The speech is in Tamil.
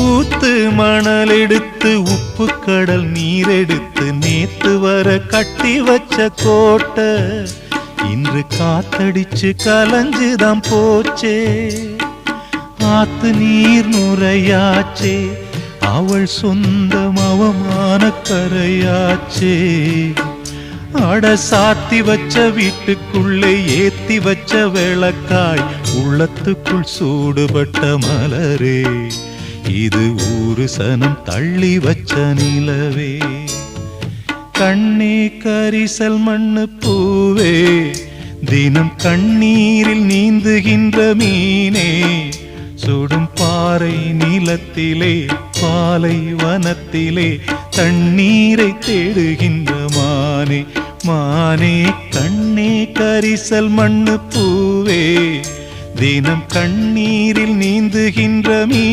பூத்து மணல் எடுத்து உப்பு கடல் நீர் எடுத்து நேத்து வர கட்டி வச்ச கோட்டை இன்று காத்தடிச்சு கலஞ்சுதான் போச்சே. ஆத்து நீர் நுரையாச்சே அவள் சொந்தம் அவமான கரையாச்சே. அட சாத்தி வச்ச வீட்டுக்குள்ளே ஏத்தி வச்ச விளக்காய் உள்ளத்துக்குள் சூடுபட்ட மலரே. இது ஊரு சனம் தள்ளி வச்ச நிலவே. கண்ணே கரிசல் மண்ணு பூவே. தினம் கண்ணீரில் நீந்துகின்ற மீனே. சுடும் பாறை நிலத்திலே பாலை வனத்திலே தண்ணீரை தேடுகின்ற மானே. மானே கண்ணே கரிசல் மண்ணு பூவே. தினம் கண்ணீரில் நீந்துகின்ற மீ